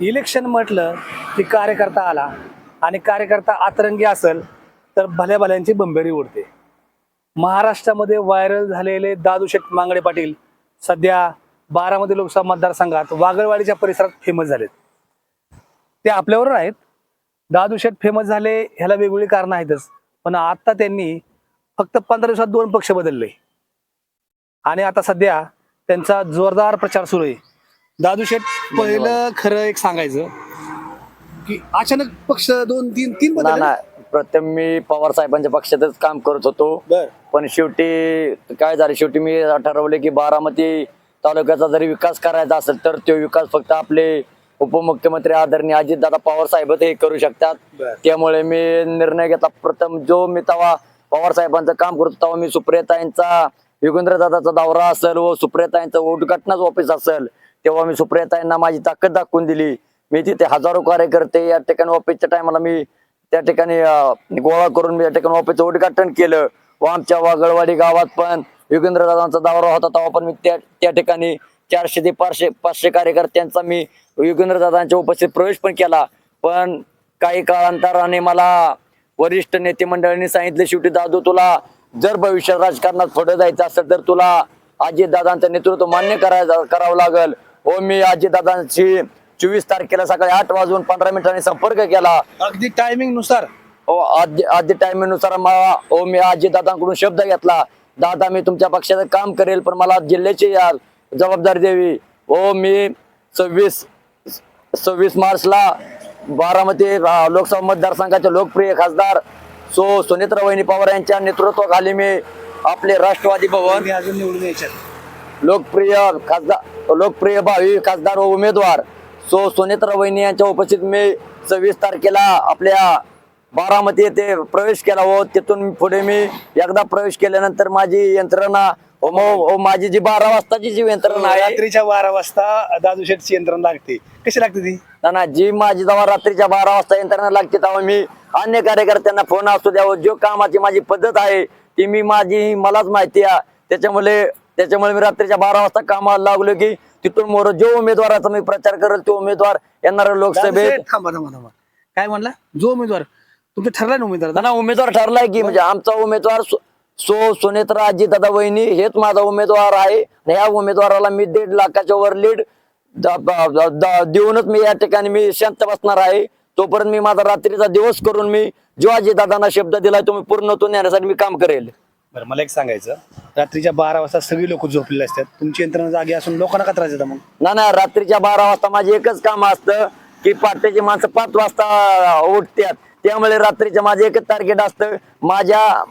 Election म्हटलं की कार्यकर्ता आला आणि कार्यकर्ता आतरंगी असेल तर भल्या भल्यांची बंबेरी उडते. महाराष्ट्रामध्ये व्हायरल झालेले दादू शेठ मांगडे पाटील सध्या बारामती लोकसभा मतदारसंघात वागळवाडीच्या परिसरात फेमस झालेत. ते आपल्यावर आहेत दादू शेठ फेमस झाले ह्याला वेगवेगळी कारणं आहेतच. पण आता त्यांनी फक्त पंधरा दिवसात दोन पक्ष बदलले. आणि आता सध्या त्यांचा जोरदार प्रचार सुरू आहे. दादू शेठ पहिलं खरं एक सांगायचं की अचानक पक्ष दोन तीन तीन ना ना प्रथम मी पवार साहेबांच्या पक्षातच काम करत होतो. बर. पण शेवटी काय झालं शेवटी मी ठरवले की बारामती तालुक्याचा जरी विकास करायचा असेल तर तो विकास फक्त आपले उपमुख्यमंत्री आदरणीय अजितदादा पवार साहेबच हे करू शकतात. बर. त्यामुळे मी निर्णय घेतला. प्रथम जो मी तेव्हा पवार साहेबांचं काम करतो तेव्हा मी सुप्रियताईंचा दादाचा दौरा असेल व सुप्रियताईंचं उद्घाटनाच ऑफिस असेल तेव्हा मी सुप्रियताईंना माझी ताकद दाखवून दिली. मी तिथे हजारो कार्यकर्ते या ठिकाणी ऑफिसच्या टायमाला मी त्या ठिकाणी गोळा करून मी या ठिकाणी ऑफिसचं उद्घाटन केलं. व आमच्या वागळवाडी गावात पण दादांचा दौरा होता तेव्हा पण मी त्या त्या ठिकाणी चारशे ते पाचशे पाचशे कार्यकर्त्यांचा मी दादांच्या उपस्थित प्रवेश पण केला. पण काही काळांतराने मला वरिष्ठ नेते मंडळांनी सांगितले शेवटी दादू तुला जर भविष्यात राजकारणात पुढे जायचं असेल तर तुला अजितदादांचं नेतृत्व मान्य करायचं करावं लागेल. हो मी अजितदादांशी चोवीस तारखेला सकाळी आठ वाजून पंधरा मिनिटांनी संपर्क केला. अगदी टायमिंगनुसार. हो आद्य आद्य टायमिंगनुसार मला हो मी अजितदादांकडून शब्द घेतला. दादा मी तुमच्या पक्षाचं काम करेल पण मला जिल्ह्याची जबाबदारी द्यावी. हो मी सव्वीस सव्वीस मार्चला बारामती लोकसभा मतदारसंघाचे लोकप्रिय खासदार सो सुनेत्रा वहिनी पवार यांच्या नेतृत्वाखाली मी आपले राष्ट्रवादी भवन निवडून यायच्यात. लोकप्रिय खासदार लोकप्रिय भावी खासदार व उमेदवार सो सुनेत्रा वहिनी यांच्या उपस्थित मी सव्वीस तारखेला आपल्या बारामती येथे प्रवेश केला व तिथून पुढे मी एकदा प्रवेश केल्यानंतर माझी यंत्रणा माझी जी बारा वाजताची जी यंत्रणा आहे रात्रीच्या बारा वाजता दादू शेठची यंत्रणा लागते. कशी लागते ती? ना ना जी माझी जेव्हा रात्रीच्या बारा वाजता यंत्रणा लागते तेव्हा मी अन्य कार्यकर्त्यांना फोन असू द्यावं जो कामाची माझी पद्धत आहे ती मी माझी मलाच माहिती आहे. त्याच्यामुळे त्याच्यामुळे मी रात्रीच्या बारा वाजता कामाला लागलो की तिथून मोर जो उमेदवाराचा मी प्रचार करेल तो उमेदवार येणार लोकसभेत शेठ, थांबा थांबा थांबा. काय म्हणला? जो उमेदवार? तुमचं ठरला ना उमेदवार ना उमेदवार ठरलाय की म्हणजे आमचा उमेदवार सो- सुनेत्रा अजित दादा वहिनी हेच माझा उमेदवार आहे. ह्या उमेदवाराला मी दीड लाखाच्या वर लीड देऊनच मी या ठिकाणी मी शांत बसणार आहे. तोपर्यंत मी माझा रात्रीचा दिवस करून मी जो अजित दादांना शब्द दिलाय तो मी पूर्णत्व नेण्यासाठी मी काम करेल. बरं मला एक सांगायचं. रात्रीच्या बारा वाजता सगळी लोक झोपलेली असतात. तुमची यंत्रणा जागी असून लोकांना का त्रास देता मग? ना ना रात्रीच्या बारा वाजता माझे एकच काम असतं की पहाटेची माणसं पाच वाजता उठतात. त्यामुळे रात्रीचं माझे एकच टार्गेट असतं. माझ्या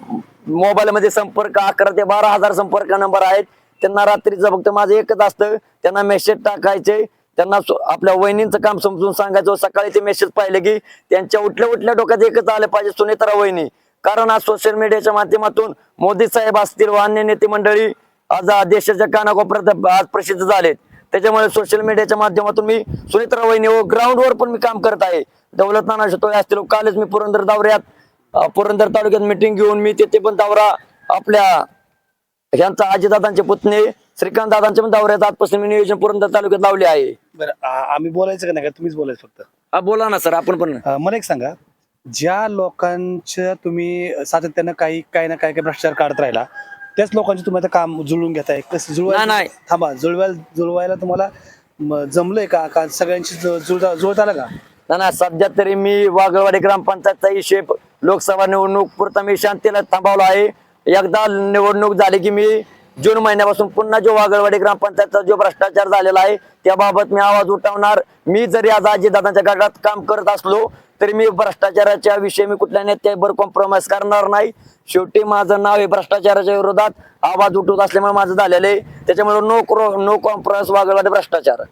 मोबाईल मध्ये संपर्क अकरा ते बारा हजार संपर्क नंबर आहेत. त्यांना रात्रीचं फक्त माझं एकच असतं. त्यांना मेसेज टाकायचे. त्यांना आपल्या वहिनींचं काम समजून सांगायचं. सकाळी ते मेसेज पाहिले की त्यांच्या उठल्या उठल्या डोक्यात एकच आलं पाहिजे सुनेत्रा वहिनी. कारण आज सोशल मीडियाच्या माध्यमातून मोदी साहेब असतील व अन्य नेते मंडळी आज देशाच्या कानाकोपऱ्यात आज प्रसिद्ध झालेत. त्याच्यामुळे सोशल मीडियाच्या माध्यमातून मी सुनेत्रा वहिनी व ग्राउंडवर पण मी काम करत आहे. दौलत नाना शितोळे असतील कालच मी पुरंदर दौऱ्यात पुरंदर तालुक्यात मिटिंग घेऊन मी तिथे पण दौरा आपल्या ह्यांचा आजीदादांचे पुतणे श्रीकांत दादांच्या पण दौऱ्यात आजपासून मी नियोजन पुरंदर तालुक्यात लावले आहे. बरं आम्ही बोलायचं का नाही का? तुम्हीच बोलायचं फक्त. हा, बोला ना सर आपण पण मला एक सांगा. ज्या लोकांच्या तुम्ही सातत्यानं काही काही ना काही काही भ्रष्टाचार काढत राहिला त्याच लोकांचे तुम्ही आता काम जुळवून घेताय. कसं जुळवायला नाही, नाही. थांबा जुळवायला जुळवायला तुम्हाला म, जमलंय का? का सगळ्यांशी जु- जुळता जुळत आलं का? ना ना सध्या तरी मी वागळवाडी ग्रामपंचायतचा हिशेब लोकसभा निवडणूक पुरता मी शांतीला थांबवला आहे. एकदा निवडणूक झाली की मी जून महिन्यापासून पुन्हा जो वागळवाडी ग्रामपंचायतचा जो भ्रष्टाचार झालेला आहे त्याबाबत मी आवाज उठवणार. मी जरी आज दादांच्या गटात काम करत असलो तरी मी भ्रष्टाचाराच्या विषयी मी कुठल्या नेत्यावर कॉम्प्रोमाइज करणार नाही. शेवटी माझं नाव हे भ्रष्टाचाराच्या विरोधात आवाज उठवत असल्यामुळे माझं झालेलं आहे. त्याच्यामुळे नो नो कॉम्प्रोमाइज वागळवाडी भ्रष्टाचार.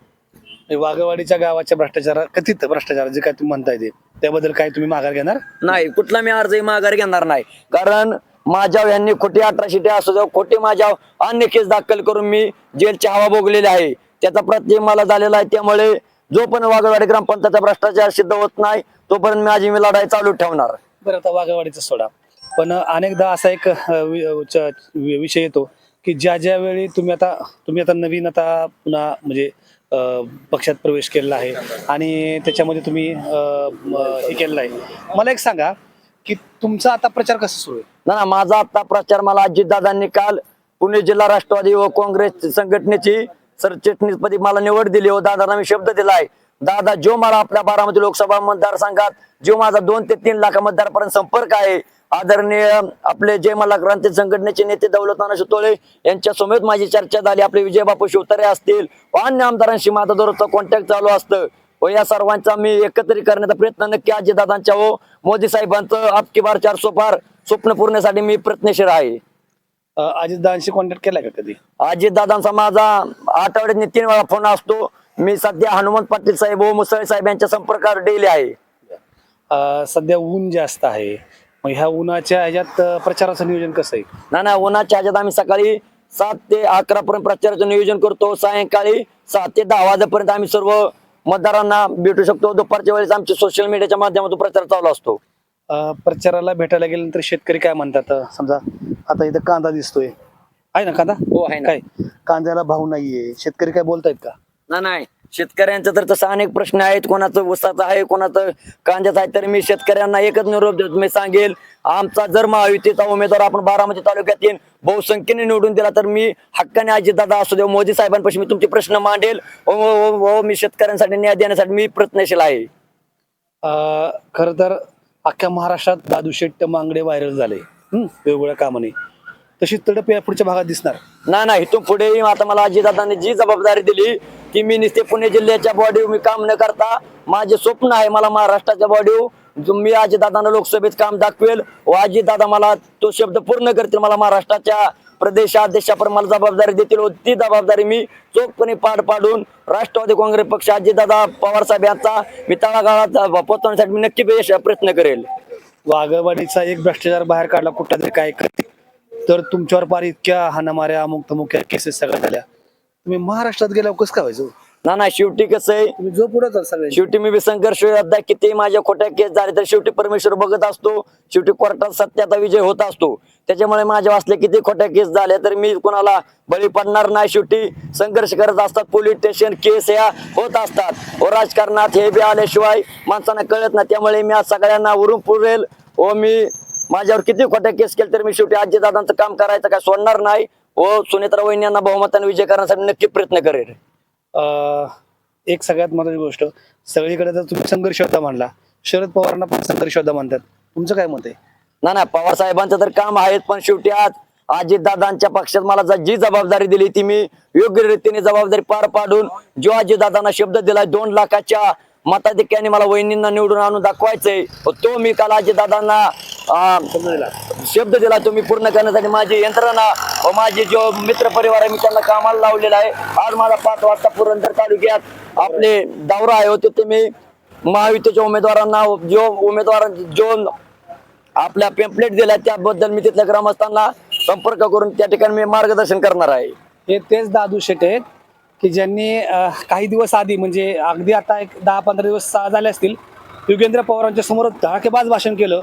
वाघवाडीच्या गावाच्या भ्रष्टाचार कथित भ्रष्टाचार जे काय तुम्ही म्हणताय ते त्याबद्दल काय तुम्ही माघार घेणार? नाही कुठला मी अर्जही माघार घेणार नाही. कारण माझ्या यांनी खोटी अठराशे ते असू द्या खोटे माझ्या अन्य केस दाखल करून मी जेलची हवा भोगलेली आहे. त्याचा प्रत्यय मला झालेला आहे. त्यामुळे जो पण वाघवाडी ग्रामपंचायतचा भ्रष्टाचार सिद्ध होत नाही तोपर्यंत मी आजी मी लढाई चालू ठेवणार. बरं आता वाघवाडीचा सोडा. पण अनेकदा असा एक विषय येतो की ज्या ज्या वेळी तुम्ही आता तुम्ही आता नवीन आता पुन्हा म्हणजे पक्षात प्रवेश केलेला आहे आणि त्याच्यामध्ये तुम्ही हे केलेलं आहे. मला एक सांगा की तुमचा आता प्रचार कसा सुरू आहे? ना ना माझा आता प्रचार मला अजितदादांनी काल पुणे जिल्हा राष्ट्रवादी व काँग्रेस संघटनेची सरचिटणीसपदी मला निवड दिली व दादांना मी शब्द दिलाय. दादा जो मला आपल्या बारामती लोकसभा मतदारसंघात जो माझा दोन ते तीन लाख मतदारपर्यंत संपर्क आहे आदरणीय आपले जय मला क्रांती संघटनेचे नेते दौलताना सुतोळे यांच्या समेत माझी चर्चा झाली. आपले विजय बापू शिवतारे असतील व अन्य आमदारांशी माझा दररोजचा कॉन्टॅक्ट चालू असतं. व या सर्वांचा मी एकत्रित करण्याचा प्रयत्न नक्की अजितदादांच्या व मोदी साहेबांचं आपकी बार चार सो पार स्वप्न पूर्णसाठी मी प्रयत्नशील आहे. अ, अजितदादांशी कॉन्टॅक्ट केला का कधी? अजितदादांचा माझा आठवड्यात तीन वेळा फोन असतो. मी सध्या हनुमंत पाटील साहेब व मुसळे साहेब यांच्या संपर्कावर डेली आहे. सध्या ऊन जास्त आहे. मग ह्या उन्हाच्या ह्याच्यात प्रचाराचं नियोजन कसं आहे? ना ना उन्हाच्या ह्याच्यात आम्ही सकाळी सात ते अकरा पर्यंत प्रचाराचं नियोजन करतो. सायंकाळी सात ते दहा वाजेपर्यंत आम्ही सर्व मतदारांना भेटू शकतो. दुपारच्या वेळेस आमचे सोशल मीडियाच्या माध्यमातून प्रचार चालू असतो. प्रचाराला भेटायला गेल्यानंतर शेतकरी काय म्हणतात? समजा आता इथं कांदा दिसतोय. आहे ना कांदा? हो, आहे ना. काय? कांद्याला भाव नाहीये. शेतकरी काय बोलतायत का? ना नाही. शेतकऱ्यांचं तर तसं अनेक प्रश्न आहेत. कोणाचं ऊसाचं आहे कोणाचं कांद्याचं आहे. तर मी शेतकऱ्यांना एकच निरोप देतो. मी सांगेल आमचा जर महायुतीचा उमेदवार आपण बारामती तालुक्यातील बहुसंख्येने निवडून दिला तर मी हक्काने अजितदादा असू दे मोदी साहेबांपाशी मी तुमचे प्रश्न मांडेल. व मी शेतकऱ्यांसाठी न्याय देण्यासाठी मी प्रयत्नशील आहे. अ, खर तर अख्ख्या महाराष्ट्रात दादू शेट्ट मांगडे व्हायरल झाले. हम्म, वेगवेगळ्या कामाने. तशी तडप या पुढच्या भागात दिसणार. नाही नाही इथून पुढे आता मला अजितदादांनी जी जबाबदारी दिली की मी नुसते पुणे जिल्ह्याच्या बॉडीवर मी काम न करता माझे स्वप्न आहे मला महाराष्ट्राच्या बॉडीवर मी अजितदादांना लोकसभेत काम दाखवेल व अजितदादा मला तो शब्द पूर्ण करतील मला महाराष्ट्राच्या प्रदेशाध्यक्षापर मला जबाबदारी देतील व ती जबाबदारी मी चोखपणे पाठ पाडून राष्ट्रवादी काँग्रेस पक्ष अजितदादा पवार साहेब यांचा मी तळागाळात पोहोचवण्यासाठी मी नक्की प्रयत्न करेल. वाघवाडीचा एक भ्रष्टाचार बाहेर काढला कुठला तरी काय करते तर तुमच्यावर पार इतक्या हाणामाऱ्या अमुक तमुक्या केसेस सगळ्या झाल्या. तुम्ही महाराष्ट्रात गेल्यावर कसं काय व्हायचं? ना ना शेवटी कसं आहे? जो पुढे शेवटी मी संघर्ष योद्धा किती माझ्या खोट्या केस झाले तर शेवटी परमेश्वर बघत असतो. शेवटी कोर्टात सत्याचा विजय होत असतो. त्याच्यामुळे माझ्या वाचले किती खोट्या केस झाल्या तर मी कोणाला बळी पडणार नाही. शेवटी संघर्ष करत असतात पोलीस स्टेशन केस या होत असतात. व राजकारणात हे बी आल्याशिवाय माणसांना कळत नाही. त्यामुळे मी आज सगळ्यांना उरून पुरेल. व मी माझ्यावर किती खोट्या केस केले तर मी शेवटी आजीदादांचं काम करायचं काय सोडणार नाही. व सुनेत्रा वहिन्यांना बहुमताने विजय करण्यासाठी नक्की प्रयत्न करेल. एक सगळ्यात महत्वाची गोष्ट सगळीकडे जर तुम्ही संघर्ष होता म्हणला शरद पवारांना पण संघर्ष होता म्हणतात. तुमचं काय मत आहे? ना ना पवार साहेबांचं तर काम आहेत पण शेवटी आज अजितदादांच्या पक्षात मला जी जबाबदारी दिली ती मी योग्य रीतीने जबाबदारी पार पाडून जो अजितदादांना शब्द दिलाय दोन लाखाच्या मताधिक्याने मला वहिनींना निवडून आणून दाखवायचंय. तो मी काल दादांना शब्द दिला तुम्ही पूर्ण करण्यासाठी माझी यंत्रणा व माझे जो मित्र परिवार आहे मी त्यांना कामाला लावलेला आहे. आज माझा पाच वाजता पुरंदर तालुक्यात आपले दौरा आहे. होते तिथे मी महायुतीच्या उमेदवारांना जो उमेदवार जो आपल्या पेम्पलेट दिल्या त्याबद्दल मी तिथल्या ग्रामस्थांना संपर्क करून त्या ठिकाणी मी मार्गदर्शन करणार आहे. हे तेच दादू शेटे की ज्यांनी काही दिवस आधी म्हणजे अगदी आता एक दहा पंधरा दिवस सहा झाले असतील युगेंद्र पवारांच्या समोर धडाकेबाज भाषण केलं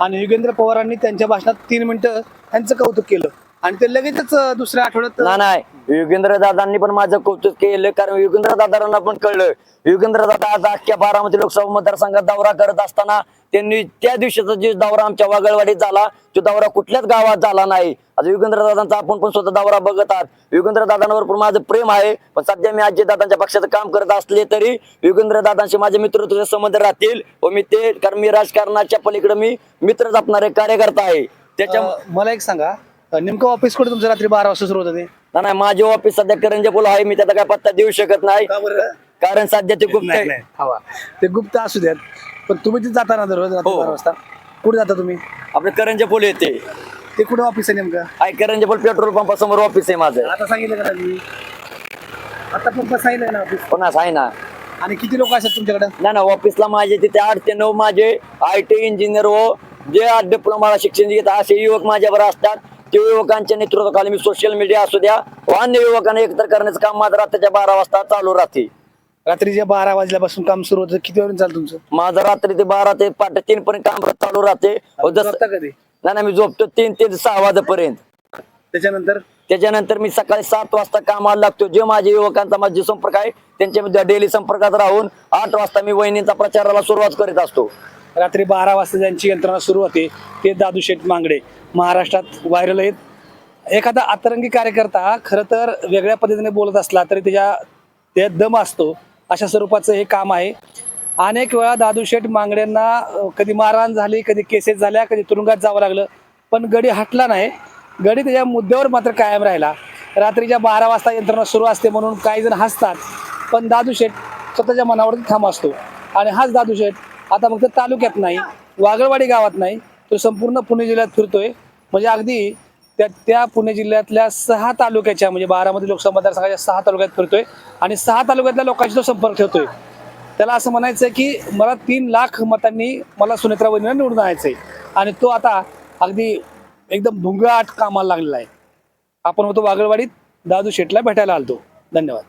आणि युगेंद्र पवारांनी त्यांच्या भाषणात तीन मिनिटं त्यांचं कौतुक केलं आणि ते लगेचच दुसऱ्या आठवड्यात नाही. युगेंद्र दादांनी पण माझं कौतुक केलं कारण युगेंद्र दादांना पण कळलं. युगेंद्र दादा आज अख्ख्या बारामती लोकसभा मतदारसंघात दौरा करत असताना त्यांनी त्या दिवशीचा जो दौरा आमच्या वागळवाडीत झाला तो दौरा कुठल्याच गावात झाला नाही. आता युगेंद्र दादांचा आपण पण स्वतः दौरा बघत आहात. युगेंद्र दादांवर पण माझं प्रेम आहे पण सध्या मी अजय दादांच्या पक्षाचं काम करत असले तरी युगेंद्र दादांशी माझे मित्र तुझे संबंध राहतील व मी ते कारण मी राजकारणाच्या पलीकडे मी मित्र जपणारे कार्यकर्ता आहे. त्याच्या मला एक सांगा नेमकं ऑफिस कुठे तुमचं? रात्री बारा वाजता सुरू होतं ते. ना नाही माझे ऑफिस सध्या करंजपूल आहे. मी त्याचा काय पत्ता देऊ शकत नाही. का बरं? कारण सध्या ते गुप्त नाही आहे. नाही. हवा ते गुप्त असू द्यात. पण तुम्ही तिथे जाता ना दररोज रात्री हो. बारा वाजता? कुठे जाता तुम्ही? आपले करंजपूल येते. ते कुठे ऑफिस आहे नेमकं? आहे करंजपूल पेट्रोल पंपासमोर ऑफिस आहे माझं. आता सांगितलं का मी आता पंप सांगितलं ना ऑफिस कोणाच आहे ना. आणि किती लोक असतात तुमच्याकडे? नाही ना ऑफिसला माझे तिथे आठ ते नऊ माझे आय टी इंजिनियर व जे डिप्लोमाला शिक्षण घेत असे युवक माझ्यावर असतात. ते युवकांच्या नेतृत्वाखाली मी सोशल मीडिया असू द्या व अन्य युवकांना एकत्र करण्याचं काम माझं रात्रीच्या बारा वाजता चालू राहते. रात्रीच्या बारा वाजल्यापासून काम सुरू होतं. किती वेळ चालतं तुमचं? माझं रात्री ते बारा ते पाठ तीन पर्यंत काम चालू राहते. व जसं झोपता कधी? नाही मी झोपतो तीन ते सहा वाजेपर्यंत. त्याच्यानंतर? त्याच्यानंतर मी सकाळी सात वाजता कामाला लागतो. जे माझे युवकांचा माझे संपर्क आहे त्यांच्या डेली संपर्कात राहून आठ वाजता मी वहिनींचा प्रचाराला सुरुवात करीत असतो. रात्री बारा वाजता ज्यांची यंत्रणा सुरू होते ते दादू शेठ मांगडे. महाराष्ट्रात व्हायरल आहेत. एखादा अतरंगी कार्यकर्ता खरं तर वेगळ्या पद्धतीने बोलत असला तरी त्याच्या त्यात दम असतो. अशा स्वरूपाचं हे काम आहे. अनेक वेळा दादू शेठ मांगड्यांना कधी मारहाण झाली कधी केसेस झाल्या कधी तुरुंगात जावं लागलं. पण गडी हटला नाही. गडी त्याच्या मुद्द्यावर मात्र कायम राहिला. रात्रीच्या बारा वाजता यंत्रणा सुरू असते म्हणून काही जण हसतात. पण दादू शेठ स्वतःच्या मनावरती ठाम असतो. आणि हाच दादू शेठ आता फक्त तालुक्यात नाही वागळवाडी गावात नाही तो संपूर्ण पुणे जिल्ह्यात फिरतोय. म्हणजे अगदी त्या त्या पुणे जिल्ह्यातल्या सहा तालुक्याच्या म्हणजे बारामती लोकसभा मतदारसंघाच्या सहा तालुक्यात फिरतोय आणि सहा तालुक्यातल्या लोकांशी तो संपर्क ठेवतोय. त्याला असं म्हणायचं की मला तीन लाख मतांनी मला सुनेत्रा वहिनीला निवडून आणायचंय. आणि तो आता अगदी एकदम भुंगळाट कामाला लागलेला आहे. आपण होतो वागळवाडीत दादू शेठला भेटायला आलतो. धन्यवाद.